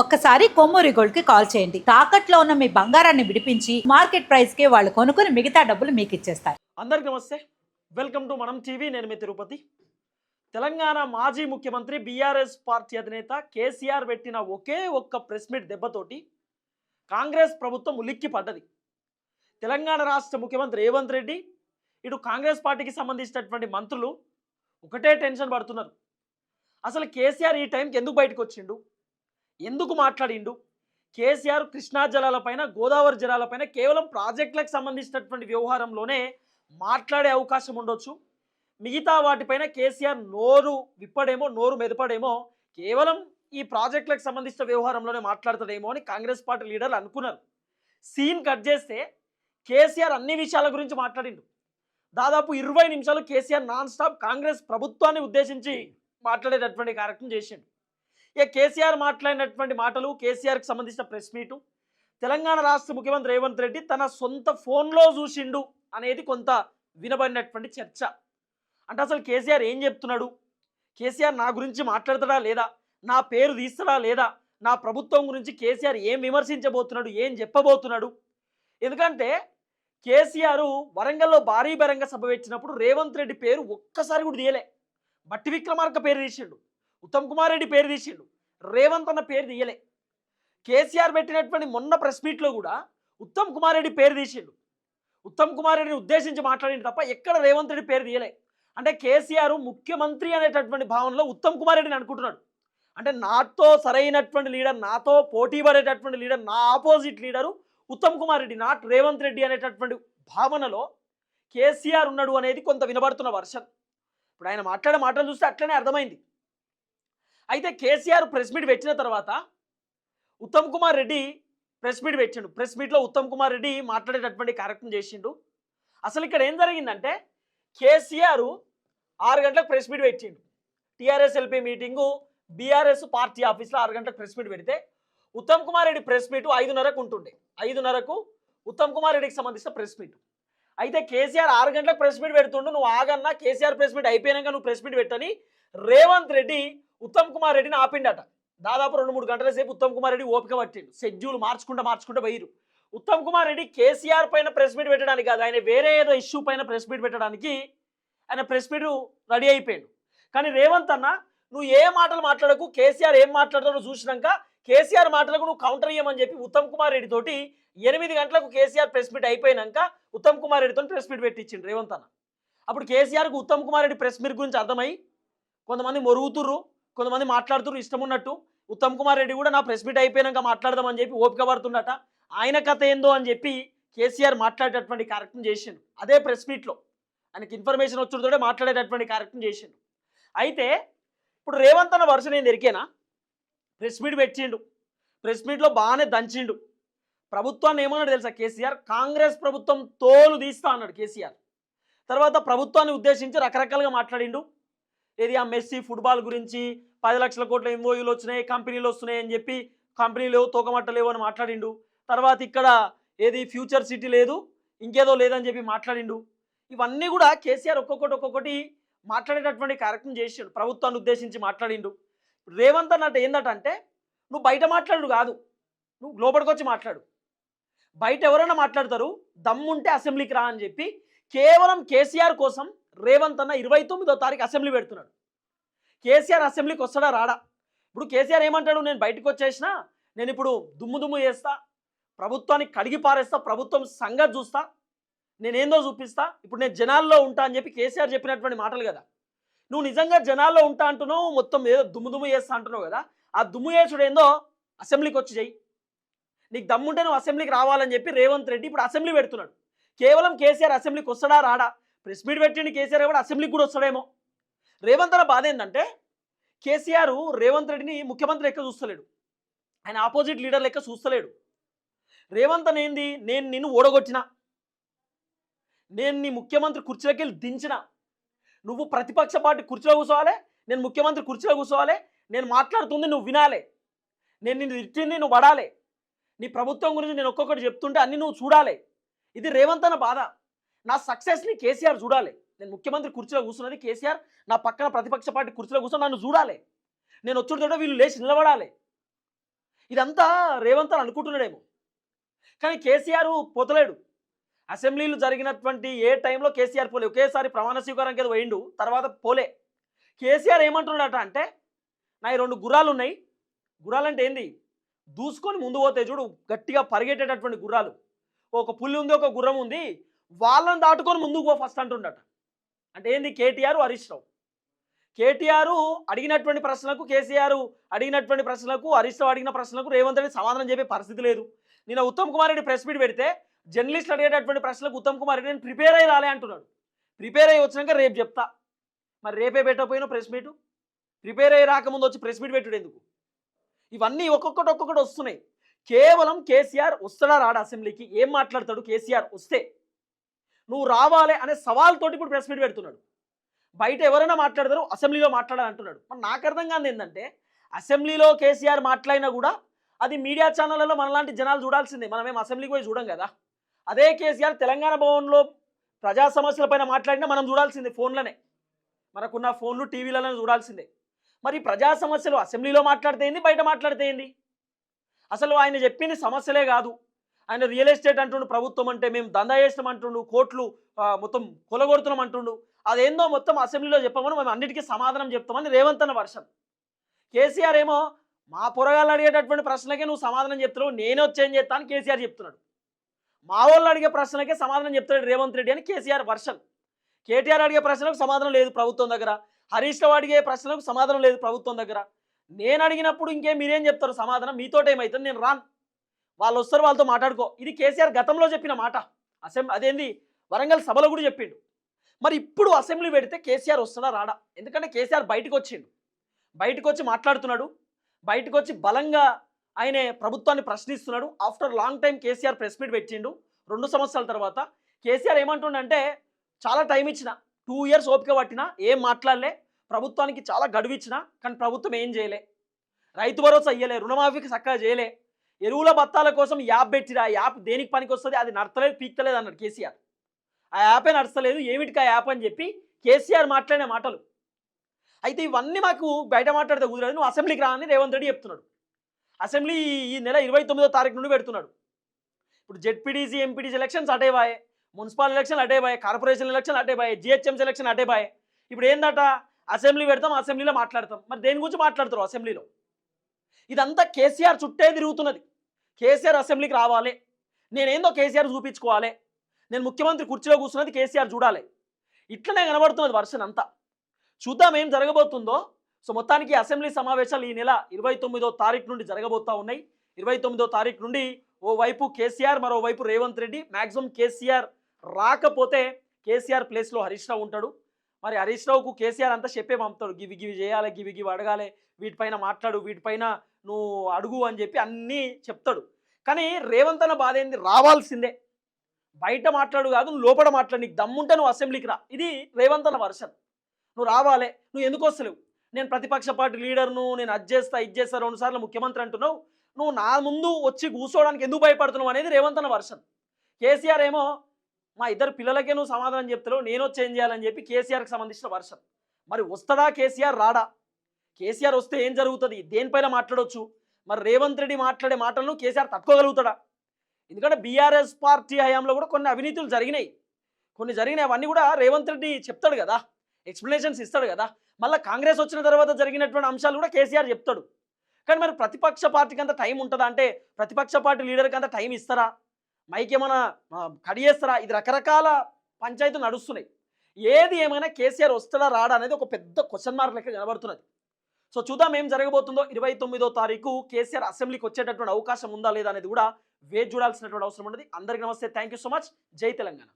ఒక్కసారి కొమ్మూరి గోల్డ్కి కాల్ చేయండి. తాకట్లో ఉన్న మీ బంగారాన్ని విడిపించి మార్కెట్ ప్రైస్కి వాళ్ళు కొనుక్కుని మిగతా డబ్బులు మీకు ఇచ్చేస్తారు. అందరికీ నమస్తే. Welcome to Manam TV. నేను మీ తిరుపతి. తెలంగాణ మాజీ ముఖ్యమంత్రి బీఆర్ఎస్ పార్టీ అధినేత కేసీఆర్ పెట్టిన ఒకే ఒక్క ప్రెస్ మీట్ దెబ్బతోటి కాంగ్రెస్ ప్రభుత్వం ఉలిక్కి పడ్డది. తెలంగాణ రాష్ట్ర ముఖ్యమంత్రి రేవంత్ రెడ్డి ఇటు కాంగ్రెస్ పార్టీకి సంబంధించినటువంటి మంత్రులు ఒకటే టెన్షన్ పడుతున్నారు. అసలు కేసీఆర్ ఈ టైంకి ఎందుకు బయటకు వచ్చిండు ఎందుకు మాట్లాడిండు? కేసీఆర్ కృష్ణా జలాలపైన గోదావరి జలాలపైన కేవలం ప్రాజెక్టులకు సంబంధించినటువంటి వ్యవహారంలోనే మాట్లాడే అవకాశం ఉండొచ్చు. మిగతా వాటిపైన కేసీఆర్ నోరు విప్పడేమో నోరు మెదపడేమో కేవలం ఈ ప్రాజెక్టులకు సంబంధించిన వ్యవహారంలోనే మాట్లాడతాడేమో అని కాంగ్రెస్ పార్టీ లీడర్లు అనుకున్నారు. సీన్ కట్ చేస్తే కేసీఆర్ అన్ని విషయాల గురించి మాట్లాడిండు. దాదాపు ఇరవై నిమిషాలు కేసీఆర్ నాన్ స్టాప్ కాంగ్రెస్ ప్రభుత్వాన్ని ఉద్దేశించి మాట్లాడేటటువంటి కార్యక్రమం చేసిండు. ఇక కేసీఆర్ మాట్లాడినటువంటి మాటలు కేసీఆర్కి సంబంధించిన ప్రెస్ మీటు. తెలంగాణ రాష్ట్ర ముఖ్యమంత్రి రేవంత్ రెడ్డి తన సొంత ఫోన్లో చూసిండు అనేది కొంత వినబడినటువంటి చర్చ. అంటే అసలు కేసీఆర్ ఏం చెప్తున్నాడు? కేసీఆర్ నా గురించి మాట్లాడతాడా లేదా? నా పేరు తీస్తాడా లేదా? నా ప్రభుత్వం గురించి కేసీఆర్ ఏం విమర్శించబోతున్నాడు? ఏం చెప్పబోతున్నాడు? ఎందుకంటే కేసీఆర్ వరంగల్లో భారీ బహిరంగ సభ పెట్టినప్పుడు రేవంత్ రెడ్డి పేరు ఒక్కసారి కూడా తీయలే. బట్టి విక్రమార్క పేరు తీసిండు. ఉత్తమ్ కుమార్ రెడ్డి పేరు తీసిండు. రేవంత్ అన్న పేరు తీయలే. కేసీఆర్ పెట్టినటువంటి మొన్న ప్రెస్ మీట్లో కూడా ఉత్తమ్ కుమార్ రెడ్డి పేరు తీసిండు. ఉత్తమ్ కుమార్ రెడ్డిని ఉద్దేశించి మాట్లాడింది తప్ప ఎక్కడ రేవంత్ రెడ్డి పేరు తీయలే. అంటే కేసీఆర్ ముఖ్యమంత్రి అనేటటువంటి భావనలో ఉత్తమ్ కుమార్ రెడ్డిని అనుకుంటున్నాడు. అంటే నాతో సరైనటువంటి లీడర్ నాతో పోటీ పడేటటువంటి లీడర్ నా opposite leader Uttam Kumar Reddy not Revanth Reddy అనేటటువంటి భావనలో కేసీఆర్ ఉన్నాడు అనేది కొంత వినబడుతున్న వర్షన్. ఇప్పుడు ఆయన మాట్లాడే మాటలు చూస్తే అట్లనే అర్థమైంది. అయితే కేసీఆర్ ప్రెస్ మీట్ పెట్టిన తర్వాత ఉత్తమ్ కుమార్ రెడ్డి ప్రెస్ మీట్ పెట్టిండు. ప్రెస్ మీట్లో ఉత్తమ్ కుమార్ రెడ్డి మాట్లాడేటటువంటి కార్యక్రమం చేసిండు. అసలు ఇక్కడ ఏం జరిగిందంటే కేసీఆర్ ఆరు గంటలకు ప్రెస్ మీట్ పెట్టిండు. TRS LP meeting BRS party ఆఫీస్లో ఆరు గంటలకు ప్రెస్ మీట్ పెడితే ఉత్తమ్ కుమార్ రెడ్డి ప్రెస్ మీట్ ఐదున్నరకు ఉంటుండే. ఐదున్నరకు ఉత్తమ్ కుమార్ రెడ్డికి సంబంధించిన ప్రెస్ మీట్. అయితే కేసీఆర్ ఆరు గంటలకు ప్రెస్ మీట్ పెడుతుండు. నువ్వు ఆగన్నా కేసీఆర్ ప్రెస్ మీట్ అయిపోయాక నువ్వు ప్రెస్ మీట్ పెట్టని రేవంత్ రెడ్డి ఉత్తమ్ కుమార్ రెడ్డిని ఆపిండట. దాదాపు రెండు మూడు గంటల సేపు ఉత్తమ్ కుమార్ రెడ్డి ఓపిక పట్టిండు. షెడ్యూల్ మార్చుకుంటూ మార్చుకుంటూ పోయిరు ఉత్తమ్ కుమార్ రెడ్డి కేసీఆర్ పైన ప్రెస్ మీట్ పెట్టడానికి కాదు ఆయన వేరే ఏదో ఇష్యూ పైన ప్రెస్ మీట్ పెట్టడానికి ఆయన ప్రెస్ మీట్ రెడీ అయిపోయాడు. కానీ రేవంత్ అన్న నువ్వు ఏ మాటలు మాట్లాడకు కేసీఆర్ ఏం మాట్లాడతాడో చూసినాక కేసీఆర్ మాటలకు నువ్వు కౌంటర్ ఇయ్యమని చెప్పి ఉత్తమ్ కుమార్ రెడ్డి తోటి ఎనిమిది గంటలకు కేసీఆర్ ప్రెస్ మీట్ అయిపోయినాక ఉత్తమ్ కుమార్ రెడ్డితో ప్రెస్ మీట్ పెట్టించిండు రేవంత్ అన్న. అప్పుడు కేసీఆర్కు ఉత్తమ్ కుమార్ రెడ్డి ప్రెస్ మీట్ గురించి అర్థమై కొంతమంది మొరుగుతుర్రు. కొంతమంది మాట్లాడుతున్నారు ఇష్టం ఉన్నట్టు. ఉత్తమ్ కుమార్ రెడ్డి కూడా నా ప్రెస్ మీట్ అయిపోయినాక మాట్లాడదామని చెప్పి ఓపిక పడుతుండట. ఆయన కథ ఏందో అని చెప్పి కేసీఆర్ మాట్లాడేటటువంటి కార్యక్రమం చేసిండు. అదే ప్రెస్ మీట్లో. ఆయనకి ఇన్ఫర్మేషన్ వచ్చుడుతోనే మాట్లాడేటటువంటి కార్యక్రమం చేసిండు. అయితే ఇప్పుడు రేవంత్ అన్న వరుస నేను ఎరికేనా ప్రెస్ మీట్ పెట్టిండు. ప్రెస్ మీట్లో బాగానే దంచిండు. ప్రభుత్వాన్ని ఏమన్నాడు తెలుసా కేసీఆర్? కాంగ్రెస్ ప్రభుత్వం తోలు తీస్తా అన్నాడు కేసీఆర్. తర్వాత ప్రభుత్వాన్ని ఉద్దేశించి రకరకాలుగా మాట్లాడిండు. ఏది ఆ మెస్సీ ఫుట్బాల్ గురించి పది లక్షల కోట్ల ఎంఓయూలు వచ్చినాయి కంపెనీలు వస్తున్నాయి అని చెప్పి కంపెనీలు తోకమట్టలేవు అని మాట్లాడిండు. తర్వాత ఇక్కడ ఏది ఫ్యూచర్ సిటీ లేదు ఇంకేదో లేదని చెప్పి మాట్లాడిండు. ఇవన్నీ కూడా కేసీఆర్ ఒక్కొక్కటి ఒక్కొక్కటి మాట్లాడేటటువంటి కార్యక్రమం చేసిండు ప్రభుత్వాన్ని ఉద్దేశించి మాట్లాడిండు. రేవంత్ అన్నట్టు ఏందట నువ్వు బయట మాట్లాడు కాదు నువ్వు లోపలికి వచ్చి మాట్లాడు. బయట ఎవరైనా మాట్లాడతారు దమ్ముంటే అసెంబ్లీకి రా అని చెప్పి కేవలం కేసీఆర్ కోసం రేవంత్ అన్న ఇరవై తొమ్మిదో తారీఖు అసెంబ్లీ పెడుతున్నాడు. కేసీఆర్ అసెంబ్లీకి వస్తాడా రాడా? ఇప్పుడు కేసీఆర్ ఏమంటాడు? నేను బయటకు వచ్చేసిన నేను ఇప్పుడు దుమ్ము దుమ్ము చేస్తా ప్రభుత్వానికి కడిగి పారేస్తా ప్రభుత్వం సంగతి చూస్తా నేనేందో చూపిస్తా ఇప్పుడు నేను జనాల్లో ఉంటా అని చెప్పి కేసీఆర్ చెప్పినటువంటి మాటలు కదా. నువ్వు నిజంగా జనాల్లో ఉంటా అంటున్నావు మొత్తం ఏదో దుమ్ము దుమ్ము చేస్తా అంటున్నావు కదా ఆ దుమ్ము చేసుడు ఏందో అసెంబ్లీకి వచ్చి చెయ్యి. నీకు దమ్ముంటే నువ్వు అసెంబ్లీకి రావాలని చెప్పి రేవంత్ రెడ్డి ఇప్పుడు అసెంబ్లీ పెడుతున్నాడు. కేవలం కేసీఆర్ అసెంబ్లీకి వస్తాడా రాడా? ప్రెస్ మీట్ పెట్టండి కేసీఆర్ కూడా అసెంబ్లీకి కూడా వస్తాడేమో. రేవంత్ అన్న బాధ ఏంటంటే కేసీఆర్ రేవంత్ రెడ్డిని ముఖ్యమంత్రి లెక్క చూస్తలేడు. ఆయన ఆపోజిట్ లీడర్ లెక్క చూస్తలేడు. రేవంత్ అని ఏంది? నేను నిన్ను ఓడగొట్టిన. నేను నీ ముఖ్యమంత్రి కుర్చీలోకి వెళ్ళి దించిన. నువ్వు ప్రతిపక్ష పార్టీ కుర్చీలో కూర్చోవాలి నేను ముఖ్యమంత్రి కుర్చీలో కూర్చోవాలి నేను మాట్లాడుతుంది నువ్వు వినాలి. నేను నిన్ను తిట్టింది నువ్వు పడాలి. నీ ప్రభుత్వం గురించి నేను ఒక్కొక్కటి చెప్తుంటే అన్ని నువ్వు చూడాలి. ఇది రేవంత్ అన్న బాధ. నా సక్సెస్ని కేసీఆర్ చూడాలి. నేను ముఖ్యమంత్రి కుర్చీలో కూర్చున్నది కేసీఆర్ నా పక్కన ప్రతిపక్ష పార్టీ కుర్చీలో కూర్చొని నన్ను చూడాలి. నేను వచ్చుడుతో వీళ్ళు లేచి నిలబడాలి. ఇదంతా రేవంత్ అని అనుకుంటున్నాడేమో. కానీ కేసీఆర్ పోతలేడు. అసెంబ్లీలు జరిగినటువంటి ఏ టైంలో కేసీఆర్ పోలే? ఒకేసారి ప్రమాణ స్వీకారం కింద పోయిండు తర్వాత పోలే. కేసీఆర్ ఏమంటున్నాడట అంటే నా ఈ రెండు గుర్రాలు ఉన్నాయి గుర్రాలు అంటే ఏంది? దూసుకొని ముందు పోతే చూడు గట్టిగా పరిగెట్టేటటువంటి గుర్రాలు. ఒక పులి ఉంది ఒక గుర్రం ఉంది. వాళ్ళని దాటుకొని ముందుకు పో ఫస్ట్ అంటుండట. అంటే ఏంది? కేటీఆర్ హరీష్ రావు. కేటీఆర్ అడిగినటువంటి ప్రశ్నలకు కేసీఆర్ అడిగినటువంటి ప్రశ్నలకు హరీష్ రావు అడిగిన ప్రశ్నలకు రేవంత్ రెడ్డి సమాధానం చెప్పే పరిస్థితి లేదు. నిన్న ఉత్తమ్ కుమార్ రెడ్డి ప్రెస్ మీట్ పెడితే జర్నలిస్ట్ అడిగేటటువంటి ప్రశ్నలకు ఉత్తమ్ కుమార్ రెడ్డి నేను ప్రిపేర్ అయ్యి రాలే అంటున్నాడు. ప్రిపేర్ అయ్యి వచ్చినాక రేపు చెప్తా. మరి రేపే పెట్టకపోయినా ప్రెస్ మీటు? ప్రిపేర్ అయ్యి రాకముందు వచ్చి ప్రెస్ మీట్ పెట్టుడు ఎందుకు? ఇవన్నీ ఒక్కొక్కటి ఒక్కొక్కటి వస్తున్నాయి. కేవలం కేసీఆర్ వస్తాడా రాడా అసెంబ్లీకి? ఏం మాట్లాడతాడు? కేసీఆర్ వస్తే నువ్వు రావాలి అనే సవాల్తోటి ఇప్పుడు ప్రెస్ మీట్ పెడుతున్నాడు. బయట ఎవరైనా మాట్లాడతారు అసెంబ్లీలో మాట్లాడాలంటున్నాడు మరి నాకు అర్థం కాదు ఏంటంటే అసెంబ్లీలో కేసీఆర్ మాట్లాడినా కూడా అది మీడియా ఛానళ్ళలో మనలాంటి జనాలు చూడాల్సిందే. మనమేం అసెంబ్లీకి పోయి చూడం కదా. అదే కేసీఆర్ తెలంగాణ భవన్లో ప్రజా సమస్యలపైన మాట్లాడినా మనం చూడాల్సిందే ఫోన్లనే. మనకున్న ఫోన్లు టీవీలలో చూడాల్సిందే. మరి ప్రజా సమస్యలు అసెంబ్లీలో మాట్లాడితే ఏంది బయట మాట్లాడితే ఏంది? అసలు ఆయన చెప్పిన సమస్యలే కాదు. ఆయన రియల్ ఎస్టేట్ అంటుండు ప్రభుత్వం అంటే మేము దందా చేసినాం అంటుండు కోట్లు మొత్తం కొలగొడుతున్నాం అంటుండు. అదేందో మొత్తం అసెంబ్లీలో చెప్పమని మేము అన్నిటికీ సమాధానం చెప్తామని రేవంత్ అన్న వర్షం కేసీఆర్ ఏమో మా పొరగాళ్ళు అడిగేటటువంటి ప్రశ్నలకే నువ్వు సమాధానం చెప్తున్నావు నేనే వచ్చేం చేస్తాను కేసీఆర్ చెప్తున్నాడు. మా వాళ్ళు అడిగే ప్రశ్నలకే సమాధానం చెప్తాడు రేవంత్ రెడ్డి అని కేసీఆర్ వర్షన్. కేటీఆర్ అడిగే ప్రశ్నలకు సమాధానం లేదు ప్రభుత్వం దగ్గర. హరీష్ రావు అడిగే ప్రశ్నలకు సమాధానం లేదు ప్రభుత్వం దగ్గర. నేను అడిగినప్పుడు ఇంకేం మీరేం చెప్తారు? సమాధానం మీతోటి నేను రాను. వాళ్ళు వస్తారు వాళ్ళతో మాట్లాడుకో. ఇది కేసీఆర్ గతంలో చెప్పిన మాట. అసెంబ్లీ అదేంది? వరంగల్ సభలో కూడా చెప్పిండు. మరి ఇప్పుడు అసెంబ్లీ పెడితే కేసీఆర్ వస్తాడా రాడా? ఎందుకంటే కేసీఆర్ బయటకు వచ్చిండు బయటకు వచ్చి మాట్లాడుతున్నాడు. బయటకు వచ్చి బలంగా ఆయనే ప్రభుత్వాన్ని ప్రశ్నిస్తున్నాడు. After long time KCR press meet పెట్టిండు. రెండు సంవత్సరాల తర్వాత కేసీఆర్ ఏమంటుండంటే చాలా టైం ఇచ్చిన. టూ ఇయర్స్ ఓపిక పట్టినా. ఏం మాట్లాడలే. ప్రభుత్వానికి చాలా గడువు ఇచ్చిన కానీ ప్రభుత్వం ఏం చేయలే. రైతు భరోసా ఇయ్యలే. రుణమాఫీకి చక్కగా చేయలే. ఎరువుల బత్తాల కోసం యాప్ పెట్టిరు? ఆ యాప్ దేనికి పనికి వస్తుంది అది నడతలేదు పీక్తలేదు అన్నాడు కేసీఆర్. ఆ యాపే నడతలేదు ఏమిటికి ఆ యాప్ అని చెప్పి కేసీఆర్ మాట్లాడిన మాటలు. అయితే ఇవన్నీ మాకు బయట మాట్లాడితే కుదరదు నువ్వు అసెంబ్లీకి రా అని రేవంత్ రెడ్డి చెప్తున్నాడు. అసెంబ్లీ ఈ నెల ఇరవై తొమ్మిదో తారీఖు నుండి పెడుతున్నాడు. ఇప్పుడు జెడ్పీడీసీ ఎంపీడీసీ ఎలక్షన్స్ అటే బాయే మున్సిపల్ ఎలక్షన్ అటే బాయే కార్పొరేషన్ ఎలక్షన్ అటే బాయే జిహెచ్ఎంసీ ఎలక్షన్ అటే బాయే. ఇప్పుడు ఏందట? అసెంబ్లీ పెడతాం అసెంబ్లీలో మాట్లాడతాం. మరి దేని గురించి మాట్లాడతారు అసెంబ్లీలో? ఇదంతా కేసీఆర్ చుట్టే తిరుగుతున్నది. కేసీఆర్ అసెంబ్లీకి రావాలి. నేనేందో కేసీఆర్ చూపించుకోవాలి. నేను ముఖ్యమంత్రి కుర్చీలో కూర్చున్నది కేసీఆర్ చూడాలి. ఇట్లనే కనబడుతున్నది వర్షన్ అంతా. చూద్దాం ఏం జరగబోతుందో. సో మొత్తానికి అసెంబ్లీ సమావేశాలు ఈ నెల ఇరవై తొమ్మిదో తారీఖు నుండి జరగబోతా ఉన్నాయి. ఇరవై తొమ్మిదో తారీఖు నుండి ఓవైపు కేసీఆర్ మరోవైపు రేవంత్ రెడ్డి మ్యాక్సిమం కేసీఆర్ రాకపోతే కేసీఆర్ ప్లేస్లో హరీష్ రావు ఉంటాడు. మరి హరీష్ రావుకు కేసీఆర్ అంతా చెప్పే పంపుతాడు. గివి గివి చేయాలి గివి గివి అడగాలి. వీటిపైన మాట్లాడు వీటిపైన నువ్వు అడుగు అని చెప్పి అన్నీ చెప్తాడు. కానీ రేవంత్ అన్న బాధ ఏంది? రావాల్సిందే. బయట మాట్లాడు కాదు నువ్వు లోపల మాట్లాడు. నీకు దమ్ముంటే నువ్వు అసెంబ్లీకి రా. ఇది రేవంత్ అన్న వర్షన్. నువ్వు రావాలే. నువ్వు ఎందుకు వస్తలేవు? నేను ప్రతిపక్ష పార్టీ లీడర్ను నేను అది చేస్తా ఇది చేస్తా రెండు సార్లు ముఖ్యమంత్రి అంటున్నావు. నువ్వు నా ముందు వచ్చి కూర్చోవడానికి ఎందుకు భయపడుతున్నావు అనేది రేవంత్ అన్న వర్షన్. కేసీఆర్ ఏమో మా ఇద్దరు పిల్లలకే నువ్వు సమాధానం చెప్తావు నేను వచ్చి ఏం చేయాలని చెప్పి కేసీఆర్కి సంబంధించిన వర్షన్. మరి వస్తాడా కేసీఆర్ రాడా? కేసీఆర్ వస్తే ఏం జరుగుతుంది? దేనిపైన మాట్లాడవచ్చు మరి రేవంత్ రెడ్డి మాట్లాడే మాటలను కేసీఆర్ తట్టుకోగలుగుతాడా? ఎందుకంటే బీఆర్ఎస్ పార్టీ హయాంలో కూడా కొన్ని అవినీతులు జరిగినాయి. కొన్ని జరిగినాయి. అవన్నీ కూడా రేవంత్ రెడ్డి చెప్తాడు కదా. ఎక్స్ప్లెనేషన్స్ ఇస్తాడు కదా. మళ్ళీ కాంగ్రెస్ వచ్చిన తర్వాత జరిగినటువంటి అంశాలు కూడా కేసీఆర్ చెప్తాడు. కానీ మరి ప్రతిపక్ష పార్టీకి అంత టైం ఉంటుందా అంటే ప్రతిపక్ష పార్టీ లీడర్కి అంత టైం ఇస్తారా? మైక్ ఏమైనా కడియేస్తారా కడిగేస్తారా ఇది రకరకాల పంచాయతీలు నడుస్తున్నాయి. ఏది ఏమైనా కేసీఆర్ వస్తాడా రాడా అనేది ఒక పెద్ద క్వశ్చన్ మార్క్ లెక్క కనబడుతున్నది. సో చూద్దాం ఏం జరగబోతుందో. ఇరవై తొమ్మిదో తారీఖు కేసీఆర్ అసెంబ్లీకి వచ్చేటటువంటి అవకాశం ఉందా లేదా అనేది కూడా వేచి చూడాల్సినటువంటి అవసరం ఉన్నది. అందరికీ నమస్తే. థ్యాంక్ యూ సో మచ్ జై తెలంగాణ.